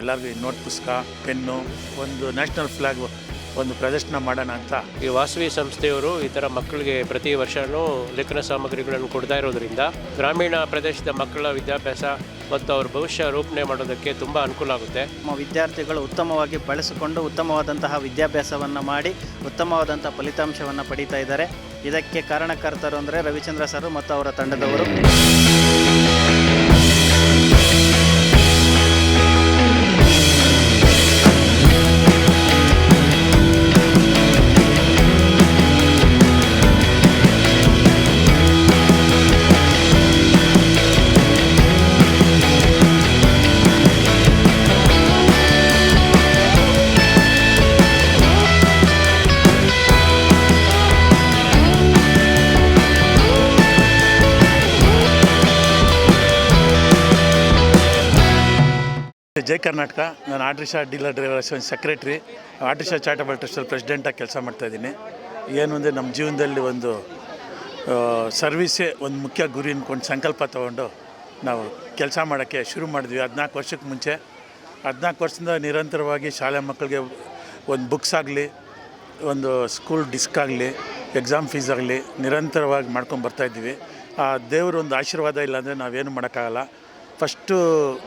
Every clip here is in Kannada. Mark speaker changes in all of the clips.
Speaker 1: ಎಲ್ಲರಿಗೂ ಈ ನೋಟ್ ಪುಸ್ತಕ ಪೆನ್ನು ಒಂದು ನ್ಯಾಷನಲ್ ಫ್ಲಾಗ್ ಒಂದು ಪ್ರದರ್ಶನ ಮಾಡೋಣ ಅಂತ.
Speaker 2: ಈ ವಾಸವಿ ಸಂಸ್ಥೆಯವರು ಈ ಥರ ಮಕ್ಕಳಿಗೆ ಪ್ರತಿ ವರ್ಷವೂ ಲೇಖನ ಸಾಮಗ್ರಿಗಳನ್ನು ಕೊಡ್ತಾ ಇರೋದ್ರಿಂದ ಗ್ರಾಮೀಣ ಪ್ರದೇಶದ ಮಕ್ಕಳ ವಿದ್ಯಾಭ್ಯಾಸ ಮತ್ತು ಅವ್ರ ಭವಿಷ್ಯ ರೂಪಣೆ ಮಾಡೋದಕ್ಕೆ ತುಂಬ ಅನುಕೂಲ ಆಗುತ್ತೆ.
Speaker 3: ನಮ್ಮ ವಿದ್ಯಾರ್ಥಿಗಳು ಉತ್ತಮವಾಗಿ ಬಳಸಿಕೊಂಡು ಉತ್ತಮವಾದಂತಹ ವಿದ್ಯಾಭ್ಯಾಸವನ್ನು ಮಾಡಿ ಉತ್ತಮವಾದಂಥ ಫಲಿತಾಂಶವನ್ನು ಪಡೀತಾ ಇದ್ದಾರೆ. ಇದಕ್ಕೆ ಕಾರಣಕರ್ತರು ಅಂದರೆ ರವಿಚಂದ್ರ ಸರ್ ಮತ್ತು ಅವರ ತಂಡದವರು.
Speaker 1: ಜೈ ಕರ್ನಾಟಕ. ನಾನು autorickshaw dealer driver association secretary. Autorickshaw charitable ಟ್ರಸ್ಟಲ್ಲಿ ಪ್ರೆಸಿಡೆಂಟಾಗಿ ಕೆಲಸ ಮಾಡ್ತಾಯಿದ್ದೀನಿ ಏನು ಅಂದರೆ ನಮ್ಮ ಜೀವನದಲ್ಲಿ ಒಂದು ಸರ್ವಿಸೇ ಒಂದು ಮುಖ್ಯ ಗುರಿ ಅಂದ್ಕೊಂಡು ಸಂಕಲ್ಪ ತೊಗೊಂಡು ನಾವು ಕೆಲಸ ಮಾಡೋಕ್ಕೆ ಶುರು ಮಾಡಿದ್ವಿ. ಹದಿನಾಲ್ಕು ವರ್ಷಕ್ಕೆ ಮುಂಚೆ. ಹದಿನಾಲ್ಕು ವರ್ಷದಿಂದ ನಿರಂತರವಾಗಿ ಶಾಲೆ ಮಕ್ಕಳಿಗೆ ಒಂದು ಬುಕ್ಸ್ ಆಗಲಿ, ಒಂದು ಸ್ಕೂಲ್ ಡಿಸ್ಕ್ ಆಗಲಿ ಎಕ್ಸಾಮ್ ಫೀಸ್ ಆಗಲಿ ನಿರಂತರವಾಗಿ ಮಾಡ್ಕೊಂಡು ಬರ್ತಾಯಿದ್ದೀವಿ ಆ ದೇವರ ಒಂದು ಆಶೀರ್ವಾದ ಇಲ್ಲಾಂದರೆ ನಾವೇನು ಮಾಡೋಕ್ಕಾಗಲ್ಲ. ಫಸ್ಟು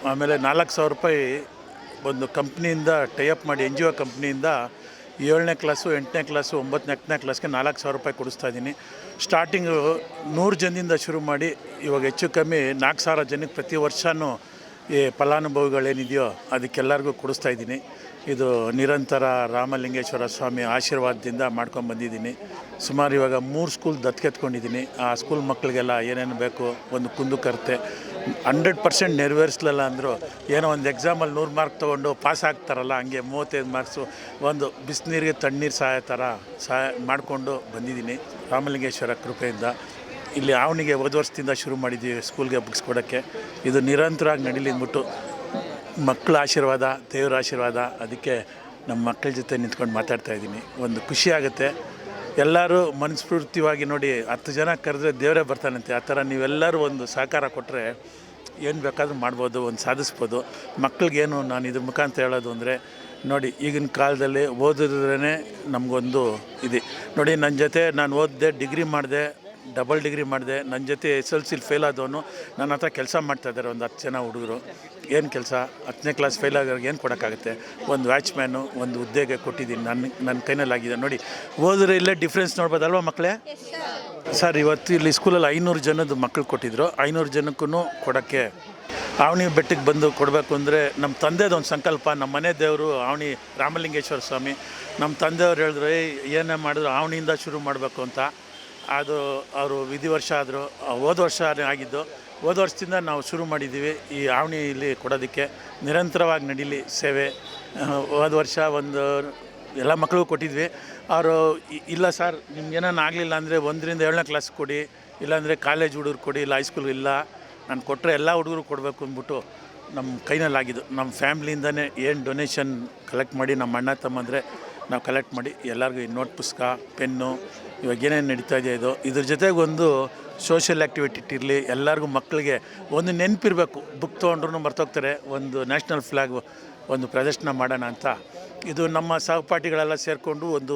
Speaker 1: ಆಮೇಲೆ ನಾಲ್ಕು ಸಾವಿರ ರೂಪಾಯಿ ಒಂದು ಕಂಪ್ನಿಯಿಂದ ಟೈಅಪ್ ಮಾಡಿ, ಎನ್ ಜಿ ಒ ಕಂಪ್ನಿಯಿಂದ ಏಳನೇ ಕ್ಲಾಸು, ಎಂಟನೇ ಕ್ಲಾಸು, ಒಂಬತ್ತನೇ, ಹತ್ತನೇ ಕ್ಲಾಸ್ಗೆ ನಾಲ್ಕು ಸಾವಿರ ರೂಪಾಯಿ ಕೊಡಿಸ್ತಾ ಇದ್ದೀನಿ. ಸ್ಟಾರ್ಟಿಂಗು ನೂರು ಜನದಿಂದ ಶುರು ಮಾಡಿ, ಇವಾಗ ಹೆಚ್ಚು ಕಮ್ಮಿ ನಾಲ್ಕು ಸಾವಿರ ಜನಕ್ಕೆ ಪ್ರತಿ ವರ್ಷವೂ ಈ ಫಲಾನುಭವಿಗಳೇನಿದೆಯೋ ಅದಕ್ಕೆಲ್ಲರಿಗೂ ಕೊಡಿಸ್ತಾ ಇದ್ದೀನಿ. ಇದು ನಿರಂತರ ರಾಮಲಿಂಗೇಶ್ವರ ಸ್ವಾಮಿ ಆಶೀರ್ವಾದದಿಂದ ಮಾಡ್ಕೊಂಡು ಬಂದಿದ್ದೀನಿ. ಸುಮಾರು ಇವಾಗ ಮೂರು ಸ್ಕೂಲ್ ದತ್ಕೆತ್ಕೊಂಡಿದ್ದೀನಿ ಆ ಸ್ಕೂಲ್ ಮಕ್ಕಳಿಗೆಲ್ಲ ಏನೇನು ಬೇಕು ಒಂದು ಕುಂದುಕೊರತೆ ಹಂಡ್ರೆಡ್ ಪರ್ಸೆಂಟ್ ನೆರವೇರಿಸಲಿಲ್ಲ ಅಂದರೂ ಏನೋ ಒಂದು ಎಕ್ಸಾಮಲ್ಲಿ ನೂರು ಮಾರ್ಕ್ ತೊಗೊಂಡು ಪಾಸ್ ಆಗ್ತಾರಲ್ಲ, ಹಂಗೆ ಮೂವತ್ತೈದು ಮಾರ್ಕ್ಸು ಒಂದು ಬಿಸಿನೀರಿಗೆ ತಣ್ಣೀರು ಸಹಾಯ ಥರ ಸಹಾಯ ಮಾಡಿಕೊಂಡು ಬಂದಿದ್ದೀನಿ. ರಾಮಲಿಂಗೇಶ್ವರ ಕೃಪೆಯಿಂದ. ಇಲ್ಲಿ ಅವನಿಗೆ ಹೋದ ವರ್ಷದಿಂದ ಶುರು ಮಾಡಿದ್ದೀವಿ ಸ್ಕೂಲ್ಗೆ ಬುಕ್ಸ್ ಕೊಡೋಕ್ಕೆ ಇದು ನಿರಂತರವಾಗಿ ನಡೀಲಿ ಅಂದ್ಬಿಟ್ಟು ಮಕ್ಕಳ ಆಶೀರ್ವಾದ, ದೇವರ ಆಶೀರ್ವಾದ, ಅದಕ್ಕೆ ನಮ್ಮ ಮಕ್ಕಳ ಜೊತೆ ನಿಂತ್ಕೊಂಡು ಮಾತಾಡ್ತಾ ಇದ್ದೀನಿ. ಒಂದು ಖುಷಿ ಆಗುತ್ತೆ. ಎಲ್ಲರೂ ಮನಸ್ಫೂರ್ತಿವಾಗಿ ನೋಡಿ ಹತ್ತು ಜನ ಕರೆದ್ರೆ ದೇವರೇ ಬರ್ತಾನಂತೆ. ಆ ಥರ ನೀವೆಲ್ಲರೂ ಒಂದು ಸಹಕಾರ ಕೊಟ್ಟರೆ ಏನು ಬೇಕಾದರೂ ಮಾಡ್ಬೋದು, ಒಂದು ಸಾಧಿಸ್ಬೋದು. ಮಕ್ಕಳಿಗೇನು ನಾನು ಇದ್ರ ಮುಖಾಂತರ ಹೇಳೋದು ಅಂದರೆ, ನೋಡಿ, ಈಗಿನ ಕಾಲದಲ್ಲಿ ಓದಿದ್ರೇ ನಮಗೊಂದು ಇದೆ. ನೋಡಿ, ನನ್ನ ಜೊತೆ ನಾನು ಓದಿದೆ, ಡಿಗ್ರಿ ಮಾಡಿದೆ ಡಬಲ್ ಡಿಗ್ರಿ ಮಾಡಿದೆ. ನನ್ನ ಜೊತೆ ಎಸ್ ಎಲ್ ಸಿಲಿ ಫೇಲ್ ಆದವನು ನನ್ನ ಹತ್ರ ಕೆಲಸ ಮಾಡ್ತಾಯಿದ್ದಾರೆ ಒಂದು ಹತ್ತು ಜನ ಹುಡುಗರು. ಏನು ಕೆಲಸ? ಹತ್ತನೇ ಕ್ಲಾಸ್ ಫೇಲ್ ಆಗೋರಿಗೆ ಏನು ಕೊಡೋಕ್ಕಾಗುತ್ತೆ? ಒಂದು ವ್ಯಾಚ್ಮ್ಯಾನು ಒಂದು ಹುದ್ದೆಗೆ ಕೊಟ್ಟಿದ್ದೀನಿ. ನನ್ನ ನನ್ನ ಕೈನಲ್ಲಿ ಆಗಿದೆ. ನೋಡಿ ಓದಿದ್ರೆ ಇಲ್ಲೇ ಡಿಫ್ರೆನ್ಸ್ ನೋಡ್ಬೋದಲ್ವ ಮಕ್ಕಳೇ ಸರ್ ಇವತ್ತು ಇಲ್ಲಿ ಸ್ಕೂಲಲ್ಲಿ ಐನೂರು ಜನದ ಮಕ್ಕಳು ಕೊಟ್ಟಿದ್ರು. ಐನೂರು ಜನಕ್ಕೂ ಕೊಡೋಕ್ಕೆ. ಆವಣಿ ಬೆಟ್ಟಕ್ಕೆ ಬಂದು ಕೊಡಬೇಕು ಅಂದರೆ ನಮ್ಮ ತಂದೆದು ಒಂದು ಸಂಕಲ್ಪ. ನಮ್ಮ ಮನೆ ದೇವರು ಆವಣಿ ರಾಮಲಿಂಗೇಶ್ವರ ಸ್ವಾಮಿ. ನಮ್ಮ ತಂದೆಯವ್ರು ಹೇಳಿದ್ರು ಏನೇ ಮಾಡಿದ್ರು ಆವಣಿಯಿಂದ ಶುರು ಮಾಡಬೇಕು ಅಂತ. ಅದು ಅವರು ವಿಧಿ ವರ್ಷ ಆದರು ಹೋದ ವರ್ಷ ಆಗಿದ್ದು, ಹೋದ ವರ್ಷದಿಂದ ನಾವು ಶುರು ಮಾಡಿದ್ದೀವಿ ಈ ಆವಣಿಯಲ್ಲಿ ಕೊಡೋದಕ್ಕೆ. ನಿರಂತರವಾಗಿ ನಡೀಲಿ ಸೇವೆ. ಹೋದ ವರ್ಷ ಒಂದು ಎಲ್ಲ ಮಕ್ಕಳಿಗೂ ಕೊಟ್ಟಿದ್ವಿ. ಅವರು ಇಲ್ಲ ಸರ್ ನಿಮ್ಗೇನೂ ಆಗಲಿಲ್ಲ ಅಂದರೆ ಒಂದರಿಂದ ಏಳನೇ ಕ್ಲಾಸ್ ಕೊಡಿ, ಇಲ್ಲಾಂದರೆ ಕಾಲೇಜ್ ಹುಡುಗರು ಕೊಡಿ, ಇಲ್ಲ ಹೈಸ್ಕೂಲ್ ಇಲ್ಲ. ನಾನು ಕೊಟ್ಟರೆ ಎಲ್ಲ ಹುಡುಗರು ಕೊಡಬೇಕು ಅಂದ್ಬಿಟ್ಟು ನಮ್ಮ ಕೈನಲ್ಲಾಗಿದ್ದು ನಮ್ಮ ಫ್ಯಾಮ್ಲಿಯಿಂದನೇ ಏನು ಡೊನೇಷನ್ ಕಲೆಕ್ಟ್ ಮಾಡಿ ನಮ್ಮ ಅಣ್ಣ ತಮ್ಮಂದರೆ ನಾವು ಕಲೆಕ್ಟ್ ಮಾಡಿ ಎಲ್ಲರಿಗೂ ನೋಟ್ ಪುಸ್ತಕ ಪೆನ್ನು ಇವಾಗ ಏನೇನು ನಡೀತಾ ಇದೆ ಇದು? ಇದ್ರ ಜೊತೆಗೆ ಒಂದು ಸೋಷಿಯಲ್ ಆ್ಯಕ್ಟಿವಿಟಿ ಇರಲಿ ಎಲ್ಲರಿಗೂ ಮಕ್ಕಳಿಗೆ ಒಂದು ನೆನಪಿರಬೇಕು. ಬುಕ್ ತೊಗೊಂಡ್ರು ಮರ್ತೋಗ್ತಾರೆ, ಒಂದು ನ್ಯಾಷನಲ್ ಫ್ಲ್ಯಾಗ್ ಒಂದು ಪ್ರದರ್ಶನ ಮಾಡೋಣ ಅಂತ. ಇದು ನಮ್ಮ ಸಹಪಾಠಿಗಳೆಲ್ಲ ಸೇರಿಕೊಂಡು ಒಂದು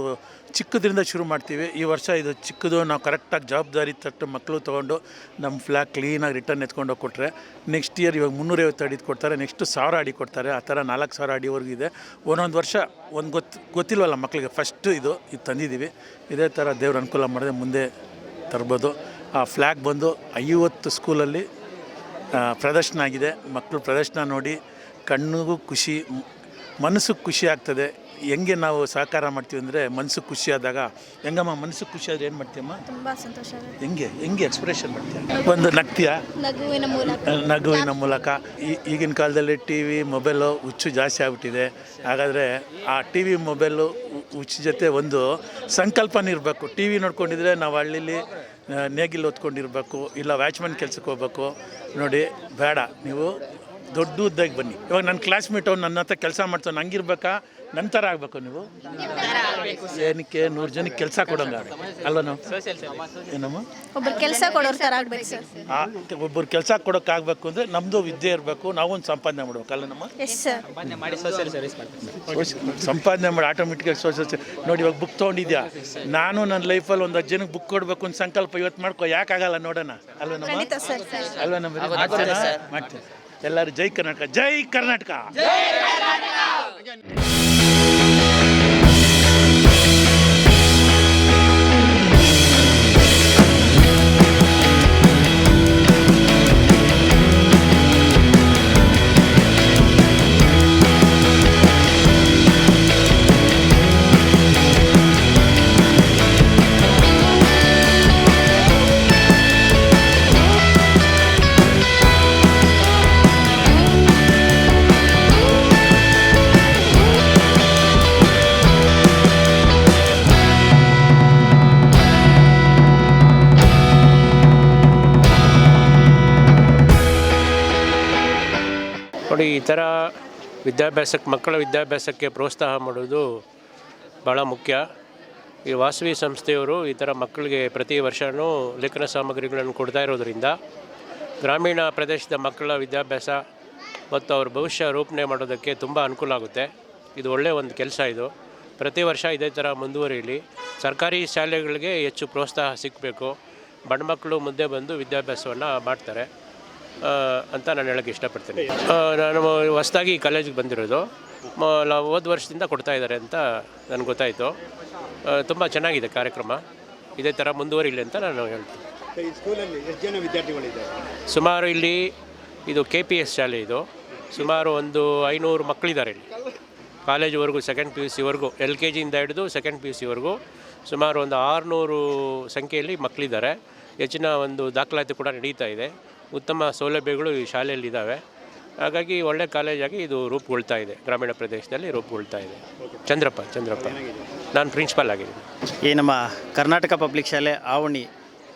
Speaker 1: ಚಿಕ್ಕದ್ರಿಂದ ಶುರು ಮಾಡ್ತೀವಿ. ಈ ವರ್ಷ ಇದು ಚಿಕ್ಕದು, ನಾವು ಕರೆಕ್ಟಾಗಿ ಜವಾಬ್ದಾರಿ ತಟ್ಟು ಮಕ್ಕಳು ತೊಗೊಂಡು ನಮ್ಮ ಫ್ಲ್ಯಾಗ್ ಕ್ಲೀನಾಗಿ ರಿಟರ್ನ್ ಎತ್ಕೊಂಡು ಕೊಟ್ಟರೆ ನೆಕ್ಸ್ಟ್ ಇಯರ್ ಇವಾಗ ಮುನ್ನೂರೈವತ್ತು ಅಡಿ ಕೊಡ್ತಾರೆ ನೆಕ್ಸ್ಟ್ ಸಾವಿರ ಅಡಿ ಕೊಡ್ತಾರೆ, ಆ ಥರ ನಾಲ್ಕು ಸಾವಿರ ಅಡಿವರೆಗೂ ಇದೆ. ಒಂದೊಂದು ವರ್ಷ ಒಂದು ಗೊತ್ತು ಗೊತ್ತಿಲ್ವಲ್ಲ ಮಕ್ಕಳಿಗೆ ಫಸ್ಟ್ ಇದು ಇದು ತಂದಿದ್ದೀವಿ. ಇದೇ ಥರ ದೇವ್ರ ಅನುಕೂಲ ಮಾಡಿದ್ರೆ ಮುಂದೆ ತರ್ಬೋದು. ಆ ಫ್ಲ್ಯಾಗ್ ಬಂದು ಐವತ್ತು ಸ್ಕೂಲಲ್ಲಿ ಪ್ರದರ್ಶನ ಆಗಿದೆ. ಮಕ್ಕಳು ಪ್ರದರ್ಶನ ನೋಡಿ ಕಣ್ಣಿಗೂ ಖುಷಿ ಮನಸ್ಸಿಗೆ ಖುಷಿ ಆಗ್ತದೆ. ಹೆಂಗೆ ನಾವು ಸಹಕಾರ ಮಾಡ್ತೀವಿ ಅಂದರೆ ಮನಸ್ಸಿಗೆ ಖುಷಿಯಾದಾಗ ಹೆಂಗಮ್ಮ ಮನಸ್ಸಿಗೆ ಖುಷಿ ಆದರೆ ಏನು ಮಾಡ್ತೀಯಮ್ಮ?
Speaker 4: ತುಂಬ ಸಂತೋಷ ಆಗುತ್ತೆ.
Speaker 1: ಹೆಂಗೆ ಹೆಂಗೆ ಎಕ್ಸ್ಪ್ರೆಷನ್ ಮಾಡ್ತೀಯ? ಒಂದು ನಗ್ತೀಯ?
Speaker 4: ನಗುವಿನ ಮೂಲಕ.
Speaker 1: ನಗುವಿನ ಮೂಲಕ. ಈ ಈಗಿನ ಕಾಲದಲ್ಲಿ ಟಿ ವಿ ಮೊಬೈಲು ಹುಚ್ಚು ಜಾಸ್ತಿ ಆಗ್ಬಿಟ್ಟಿದೆ. ಹಾಗಾದರೆ ಆ ಟಿ ವಿ ಮೊಬೈಲು ಹುಚ್ಚು ಜೊತೆ ಒಂದು ಸಂಕಲ್ಪನೇ ಇರಬೇಕು. ಟಿ ವಿ ನೋಡ್ಕೊಂಡಿದ್ರೆ ನಾವು ಹಳ್ಳಿಲಿ ಆ, ನೇಗಿಲು ಹೊತ್ಕೊಂಡಿರ್ಬೇಕು. ಇಲ್ಲ ವ್ಯಾಚ್ಮನ್ ಕೆಲ್ಸಕ್ಕೆ ಹೋಗ್ಬೇಕು. ನೋಡಿ ಬೇಡ. ನೀವು ದೊಡ್ಡ ಉದ್ದಾಗಿ ಬನ್ನಿ. ಇವಾಗ ನನ್ನ ಕ್ಲಾಸ್ಮೇಟ್ ಅವ್ನು ನನ್ನ ಹತ್ರ ಕೆಲಸ ಮಾಡ್ತಾನೆ ಹಂಗಿರ್ಬೇಕಾ ನನ್ನ ಥರ ಆಗಬೇಕು ನೀವು? ಏನಕ್ಕೆ? ನೂರು ಜನಕ್ಕೆ ಕೆಲಸ ಕೊಡೋಂಗ ಅಲ್ವ ನಾವು? ಏನಮ್ಮ?
Speaker 4: ಒಬ್ಬರು ಕೆಲಸ ಕೊಡೋರ್ ಥರ ಆಗ್ಬೇಕು ಸರ್.
Speaker 1: ಆ ಒಬ್ಬರು ಕೆಲಸ ಕೊಡೋಕ್ಕಾಗಬೇಕು ಅಂದರೆ ನಮ್ಮದು ವಿದ್ಯೆ ಇರಬೇಕು. ನಾವೊಂದು ಸಂಪಾದನೆ ಮಾಡಬೇಕು. ಅಲ್ಲ ನಮ್ಮ?
Speaker 4: ಎಸ್ ಸರ್
Speaker 1: ಸಂಪಾದನೆ ಮಾಡಿ ಆಟೋಮೆಟಿಕಾಗಿ ಸೋಷಲ್ ನೋಡಿ ಇವಾಗ ಬುಕ್ ತೊಗೊಂಡಿದ್ಯಾ? ನಾನು ನನ್ನ ಲೈಫಲ್ಲಿ ಒಂದು ಹತ್ತು ಜನಕ್ಕೆ ಬುಕ್ ಕೊಡಬೇಕು ಅಂತ ಸಂಕಲ್ಪ ಇವತ್ತು ಮಾಡ್ಕೊ. ಯಾಕಾಗಲ್ಲ ನೋಡೋಣ? ಅಲ್ವ ನಮ್ಮ? ಅಲ್ವಾ ನಮ್ಮ? ಮಾಡ್ತೀನಿ. ಎಲ್ಲರೂ ಜೈ ಕರ್ನಾಟಕ ಜೈ ಕರ್ನಾಟಕ.
Speaker 2: ನೋಡಿ, ಈ ಥರ ವಿದ್ಯಾಭ್ಯಾಸಕ್ಕೆ ಮಕ್ಕಳ ವಿದ್ಯಾಭ್ಯಾಸಕ್ಕೆ ಪ್ರೋತ್ಸಾಹ ಮಾಡೋದು ಭಾಳ ಮುಖ್ಯ. ಈ ವಾಸವಿ ಸಂಸ್ಥೆಯವರು ಈ ಥರ ಮಕ್ಕಳಿಗೆ ಪ್ರತಿ ವರ್ಷವೂ ಲೇಖನ ಸಾಮಗ್ರಿಗಳನ್ನು ಕೊಡ್ತಾ ಇರೋದರಿಂದ ಗ್ರಾಮೀಣ ಪ್ರದೇಶದ ಮಕ್ಕಳ ವಿದ್ಯಾಭ್ಯಾಸ ಮತ್ತು ಅವ್ರ ಭವಿಷ್ಯ ರೂಪಣೆ ಮಾಡೋದಕ್ಕೆ ತುಂಬ ಅನುಕೂಲ ಆಗುತ್ತೆ. ಇದು ಒಳ್ಳೆಯ ಒಂದು ಕೆಲಸ ಇದು. ಪ್ರತಿ ವರ್ಷ ಇದೇ ಥರ ಮುಂದುವರಿಯಲಿ ಸರ್ಕಾರಿ ಶಾಲೆಗಳಿಗೆ ಹೆಚ್ಚು ಪ್ರೋತ್ಸಾಹ ಸಿಗಬೇಕು ಬಡ ಮಕ್ಕಳು ಮುಂದೆ ಬಂದು ವಿದ್ಯಾಭ್ಯಾಸವನ್ನು ಮಾಡ್ತಾರೆ. ಅಂತ ನಾನು ಹೇಳೋಕ್ಕೆ ಇಷ್ಟಪಡ್ತೀನಿ. ನಾನು ಹೊಸದಾಗಿ ಕಾಲೇಜಿಗೆ ಬಂದಿರೋದು. ಹೋದ ವರ್ಷದಿಂದ ಕೊಡ್ತಾ ಇದ್ದಾರೆ ಅಂತ ನನಗೆ ಗೊತ್ತಾಯಿತು. ತುಂಬ ಚೆನ್ನಾಗಿದೆ ಕಾರ್ಯಕ್ರಮ. ಇದೇ ಥರ ಮುಂದುವರಿಲಿ ಅಂತ ನಾನು ಹೇಳ್ತೀನಿ. ಸುಮಾರು ಇಲ್ಲಿ ಇದು ಕೆ ಪಿ ಎಸ್ ಶಾಲೆ ಇದು. ಸುಮಾರು ಒಂದು ಐನೂರು ಮಕ್ಕಳಿದ್ದಾರೆ ಇಲ್ಲಿ. ಕಾಲೇಜ್ವರೆಗೂ ಸೆಕೆಂಡ್ ಪಿ ಯು ಸಿವರೆಗೂ ಎಲ್ ಕೆ ಜಿಯಿಂದ ಹಿಡಿದು ಸೆಕೆಂಡ್ ಪಿ ಯು ಸಿವರೆಗೂ ಸುಮಾರು ಒಂದು ಆರುನೂರು ಸಂಖ್ಯೆಯಲ್ಲಿ ಮಕ್ಕಳಿದ್ದಾರೆ. ಹೆಚ್ಚಿನ ಒಂದು ದಾಖಲಾತಿ ಕೂಡ ನಡೀತಾ ಇದೆ. ಉತ್ತಮ ಸೌಲಭ್ಯಗಳು ಈ ಶಾಲೆಯಲ್ಲಿ ಇದ್ದಾವೆ ಹಾಗಾಗಿ ಒಳ್ಳೆ ಕಾಲೇಜಾಗಿ ಇದು ರೂಪುಗೊಳ್ತಾ ಇದೆ. ಗ್ರಾಮೀಣ ಪ್ರದೇಶದಲ್ಲಿ ರೂಪುಗೊಳ್ತಾ ಇದೆ. ಚಂದ್ರಪ್ಪ ಚಂದ್ರಪ್ಪ. ನಾನು ಪ್ರಿನ್ಸಿಪಾಲ್ ಆಗಿದ್ದೀನಿ.
Speaker 3: ಈ ನಮ್ಮ ಕರ್ನಾಟಕ ಪಬ್ಲಿಕ್ ಶಾಲೆ ಆವಣಿ,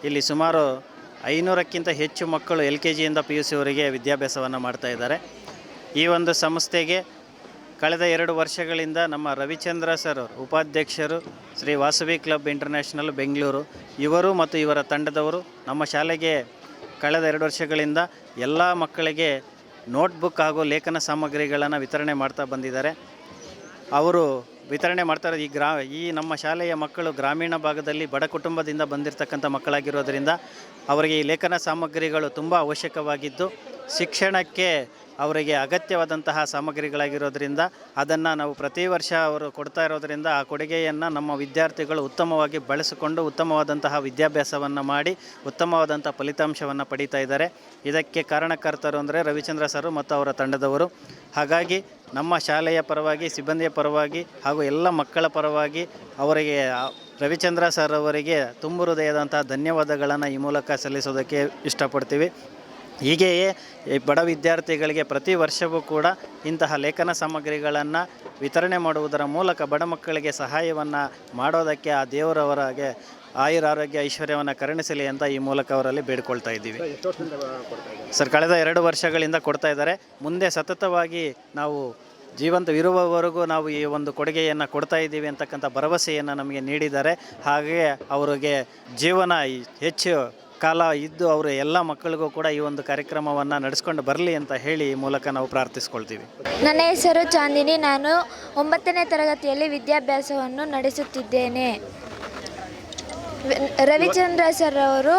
Speaker 3: ಇಲ್ಲಿ ಸುಮಾರು ಐನೂರಕ್ಕಿಂತ ಹೆಚ್ಚು ಮಕ್ಕಳು ಎಲ್ ಕೆ ಜಿಯಿಂದ ಪಿ ಯು ಸಿವರೆಗೆ ವಿದ್ಯಾಭ್ಯಾಸವನ್ನು ಮಾಡ್ತಾ ಇದ್ದಾರೆ. ಈ ಒಂದು ಸಂಸ್ಥೆಗೆ ಕಳೆದ ಎರಡು ವರ್ಷಗಳಿಂದ ನಮ್ಮ ರವಿಚಂದ್ರ ಸರ್, ಉಪಾಧ್ಯಕ್ಷರು ಶ್ರೀ ವಾಸವಿ ಕ್ಲಬ್ ಇಂಟರ್ನ್ಯಾಷನಲ್ ಬೆಂಗಳೂರು, ಇವರು ಮತ್ತು ಇವರ ತಂಡದವರು ನಮ್ಮ ಶಾಲೆಗೆ ಕಳೆದ ಎರಡು ವರ್ಷಗಳಿಂದ ಎಲ್ಲ ಮಕ್ಕಳಿಗೆ ನೋಟ್ಬುಕ್ ಹಾಗೂ ಲೇಖನ ಸಾಮಗ್ರಿಗಳನ್ನು ವಿತರಣೆ ಮಾಡ್ತಾ ಬಂದಿದ್ದಾರೆ. ಅವರು ವಿತರಣೆ ಮಾಡ್ತಾರೆ ಈ ಗ್ರಾ, ಈ ನಮ್ಮ ಶಾಲೆಯ ಮಕ್ಕಳು ಗ್ರಾಮೀಣ ಭಾಗದಲ್ಲಿ ಬಡ ಕುಟುಂಬದಿಂದ ಬಂದಿರತಕ್ಕಂಥ ಮಕ್ಕಳಾಗಿರೋದರಿಂದ ಅವರಿಗೆ ಈ ಲೇಖನ ಸಾಮಗ್ರಿಗಳು ತುಂಬ ಅವಶ್ಯಕವಾಗಿದ್ದು ಶಿಕ್ಷಣಕ್ಕೆ ಅವರಿಗೆ ಅಗತ್ಯವಾದಂತಹ ಸಾಮಗ್ರಿಗಳಾಗಿರೋದ್ರಿಂದ ಅದನ್ನು ನಾವು ಪ್ರತಿ ವರ್ಷ ಅವರು ಕೊಡ್ತಾ ಇರೋದರಿಂದ ಆ ಕೊಡುಗೆಯನ್ನು ನಮ್ಮ ವಿದ್ಯಾರ್ಥಿಗಳು ಉತ್ತಮವಾಗಿ ಬಳಸಿಕೊಂಡು ಉತ್ತಮವಾದಂತಹ ವಿದ್ಯಾಭ್ಯಾಸವನ್ನು ಮಾಡಿ ಉತ್ತಮವಾದಂಥ ಫಲಿತಾಂಶವನ್ನು ಪಡೀತಾ ಇದ್ದಾರೆ. ಇದಕ್ಕೆ ಕಾರಣಕರ್ತರು ಅಂದರೆ ರವಿಚಂದ್ರ ಸರ್ ಮತ್ತು ಅವರ ತಂಡದವರು. ಹಾಗಾಗಿ ನಮ್ಮ ಶಾಲೆಯ ಪರವಾಗಿ, ಸಿಬ್ಬಂದಿಯ ಪರವಾಗಿ ಹಾಗೂ ಎಲ್ಲ ಮಕ್ಕಳ ಪರವಾಗಿ ಅವರಿಗೆ ರವಿಚಂದ್ರ ಸರ್ ಅವರಿಗೆ ತುಂಬು ಹೃದಯದಂತಹ ಧನ್ಯವಾದಗಳನ್ನು ಈ ಮೂಲಕ ಸಲ್ಲಿಸೋದಕ್ಕೆ ಇಷ್ಟಪಡ್ತೀವಿ. ಹೀಗೆಯೇ ಬಡ ವಿದ್ಯಾರ್ಥಿಗಳಿಗೆ ಪ್ರತಿ ವರ್ಷವೂ ಕೂಡ ಇಂತಹ ಲೇಖನ ಸಾಮಗ್ರಿಗಳನ್ನು ವಿತರಣೆ ಮಾಡುವುದರ ಮೂಲಕ ಬಡ ಮಕ್ಕಳಿಗೆ ಸಹಾಯವನ್ನು ಮಾಡೋದಕ್ಕೆ ಆ ದೇವರವರಿಗೆ ಆಯುರ ಆರೋಗ್ಯ ಐಶ್ವರ್ಯವನ್ನು ಕರುಣಿಸಲಿ ಅಂತ ಈ ಮೂಲಕ ಅವರಲ್ಲಿ ಬೇಡ್ಕೊಳ್ತಾ ಇದ್ದೀವಿ. ಸರ್, ಕಳೆದ ಎರಡು ವರ್ಷಗಳಿಂದ ಕೊಡ್ತಾ ಇದ್ದಾರೆ. ಮುಂದೆ ಸತತವಾಗಿ ನಾವು ಜೀವಂತವಿರುವವರೆಗೂ ನಾವು ಈ ಒಂದು ಕೊಡುಗೆಯನ್ನು ಕೊಡ್ತಾ ಇದ್ದೀವಿ ಅಂತಕ್ಕಂಥ ಭರವಸೆಯನ್ನು ನಮಗೆ ನೀಡಿದ್ದಾರೆ. ಹಾಗೆ ಅವರಿಗೆ ಜೀವನ ಹೆಚ್ಚು ಕಾಲ ಇದ್ದು ಅವರು ಎಲ್ಲ ಮಕ್ಕಳಿಗೂ ಕೂಡ ಈ ಒಂದು ಕಾರ್ಯಕ್ರಮವನ್ನು ನಡೆಸ್ಕೊಂಡು ಬರಲಿ ಅಂತ ಹೇಳಿ ಮೂಲಕ ನಾವು ಪ್ರಾರ್ಥಿಸ್ಕೊಳ್ತೀವಿ.
Speaker 5: ನನ್ನ ಹೆಸರು ಚಾಂದಿನಿ. ನಾನು ಒಂಬತ್ತನೇ ತರಗತಿಯಲ್ಲಿ ವಿದ್ಯಾಭ್ಯಾಸವನ್ನು ನಡೆಸುತ್ತಿದ್ದೇನೆ. ರವಿಚಂದ್ರ ಸರ್ ಅವರು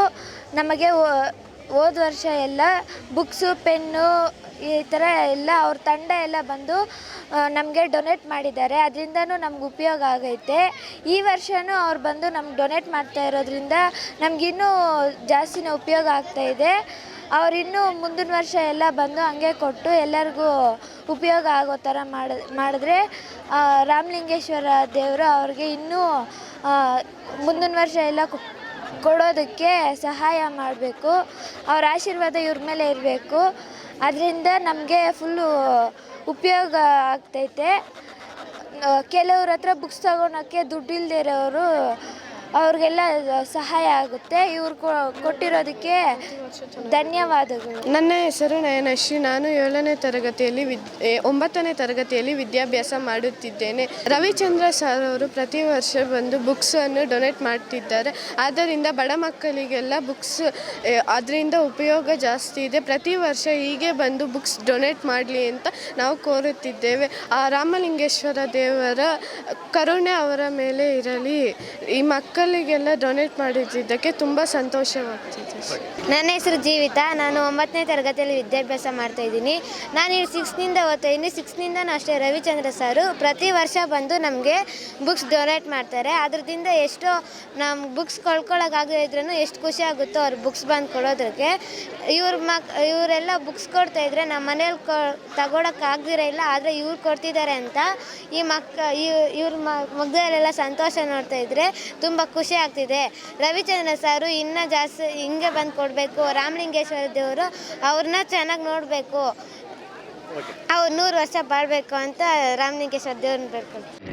Speaker 5: ನಮಗೆ ಹೋದ ವರ್ಷ ಎಲ್ಲ ಬುಕ್ಸು, ಪೆನ್ನು ಈ ಥರ ಎಲ್ಲ ಅವ್ರ ತಂಡ ಎಲ್ಲ ಬಂದು ನಮಗೆ ಡೊನೇಟ್ ಮಾಡಿದ್ದಾರೆ. ಅದರಿಂದನೂ ನಮ್ಗೆ ಉಪಯೋಗ ಆಗೈತೆ. ಈ ವರ್ಷವೂ ಅವ್ರು ಬಂದು ನಮ್ಗೆ ಡೊನೇಟ್ ಮಾಡ್ತಾ ಇರೋದ್ರಿಂದ ನಮಗಿನ್ನೂ ಜಾಸ್ತಿನೇ ಉಪಯೋಗ ಆಗ್ತಾ ಇದೆ. ಅವ್ರು ಇನ್ನೂ ಮುಂದಿನ ವರ್ಷ ಎಲ್ಲ ಬಂದು ಹಂಗೆ ಕೊಟ್ಟು ಎಲ್ಲರಿಗೂ ಉಪಯೋಗ ಆಗೋ ಥರ ಮಾಡ, ಮಾಡಿದ್ರೆ ರಾಮಲಿಂಗೇಶ್ವರ ದೇವರು ಅವ್ರಿಗೆ ಇನ್ನೂ ಮುಂದಿನ ವರ್ಷ ಎಲ್ಲ ಕೊಡೋದಕ್ಕೆ ಸಹಾಯ ಮಾಡಬೇಕು. ಅವ್ರ ಆಶೀರ್ವಾದ ಇವ್ರ ಮೇಲೆ ಇರಬೇಕು. ಅದರಿಂದ ನಮಗೆ ಫುಲ್ಲು ಉಪಯೋಗ ಆಗ್ತೈತೆ. ಕೆಲವ್ರ ಹತ್ರ ಬುಕ್ಸ್ ತಗೊಳಕ್ಕೆ ದುಡ್ಡು ಇಲ್ಲದೆ ಇರೋರು
Speaker 6: ಅವ್ರಿಗೆಲ್ಲ ಸಹಾಯ ಆಗುತ್ತೆ. ಇವ್ರು ಕೊಟ್ಟಿರೋದಕ್ಕೆ ಧನ್ಯವಾದಗಳು.
Speaker 7: ನನ್ನ ಹೆಸರು ನಯನಶ್ರೀ. ನಾನು ಏಳನೇ ತರಗತಿಯಲ್ಲಿ ವಿದ್ ಒಂಬತ್ತನೇ ತರಗತಿಯಲ್ಲಿ ವಿದ್ಯಾಭ್ಯಾಸ ಮಾಡುತ್ತಿದ್ದೇನೆ. ರವಿಚಂದ್ರ ಸರ್ ಅವರು ಪ್ರತಿ ವರ್ಷ ಬಂದು ಬುಕ್ಸನ್ನು ಡೊನೇಟ್ ಮಾಡ್ತಿದ್ದಾರೆ. ಆದ್ದರಿಂದ ಬಡ ಮಕ್ಕಳಿಗೆಲ್ಲ ಬುಕ್ಸ್ ಅದರಿಂದ ಉಪಯೋಗ ಜಾಸ್ತಿ ಇದೆ. ಪ್ರತಿ ವರ್ಷ ಹೀಗೆ ಬಂದು ಬುಕ್ಸ್ ಡೊನೇಟ್ ಮಾಡಲಿ ಅಂತ ನಾವು ಕೋರುತ್ತಿದ್ದೇವೆ. ಆ ರಾಮಲಿಂಗೇಶ್ವರ ದೇವರ ಕರುಣೆ ಅವರ ಮೇಲೆ ಇರಲಿ. ಈ ಮಕ್ಕಳಿಗೆಲ್ಲ ಡೊನೇಟ್ ಮಾಡಿದ್ದಕ್ಕೆ ತುಂಬ ಸಂತೋಷವಾಗ್ತಿದೆ
Speaker 6: ನನ್ನ ಹೆಸರು ಜೀವಿತ. ನಾನು ಒಂಬತ್ತನೇ ತರಗತಿಯಲ್ಲಿ ವಿದ್ಯಾಭ್ಯಾಸ ಮಾಡ್ತಾ ಇದ್ದೀನಿ. ನಾನು ಇಲ್ಲಿ ಸಿಕ್ಸ್ನಿಂದ ಓದ್ತಾ ಇದ್ದೀನಿ. ನಾನು ಅಷ್ಟೇ ರವಿಚಂದ್ರ ಸಾರು. ಪ್ರತಿ ವರ್ಷ ಬಂದು ನಮಗೆ ಬುಕ್ಸ್ ಡೊನೇಟ್ ಮಾಡ್ತಾರೆ. ಅದರಿಂದ ಎಷ್ಟೋ ನಮ್ಮ ಬುಕ್ಸ್ ಕಳ್ಕೊಳ್ಳೋಕ್ಕಾಗದೇ ಇದ್ರೂ ಎಷ್ಟು ಖುಷಿ ಆಗುತ್ತೋ ಅವ್ರು ಬುಕ್ಸ್ ಬಂದು ಕೊಡೋದಕ್ಕೆ ಇವ್ರ ಮಕ್, ಇವರೆಲ್ಲ ಬುಕ್ಸ್ ಕೊಡ್ತಾ ಇದ್ರೆ ನಮ್ಮ ಮನೇಲಿ ಕೊ ತಗೊಳಕ್ಕಾಗ್ದಿರೋ ಇಲ್ಲ. ಆದರೆ ಇವ್ರು ಕೊಡ್ತಿದ್ದಾರೆ ಅಂತ ಈ ಮಕ್ಕ ಇವ್ರ ಮಗದಲ್ಲೆಲ್ಲ ಸಂತೋಷ ನೋಡ್ತಾ ಇದ್ರೆ ತುಂಬ ಖುಷಿ ಆಗ್ತಿದೆ. ರವಿಚಂದ್ರ ಸಾರು ಇನ್ನೂ ಜಾಸ್ತಿ ಹಿಂಗೆ ಬಂದು ಕೊಡಬೇಕು. ರಾಮಲಿಂಗೇಶ್ವರ ದೇವರು ಅವ್ರನ್ನ ಚೆನ್ನಾಗಿ ನೋಡಬೇಕು. ಅವ್ರು ನೂರು ವರ್ಷ ಬಾಳ್ಬೇಕು ಅಂತ ರಾಮಲಿಂಗೇಶ್ವರ ದೇವ್ರನ್ನ ಬೇಡ್ಕೊಳ್ತೀವಿ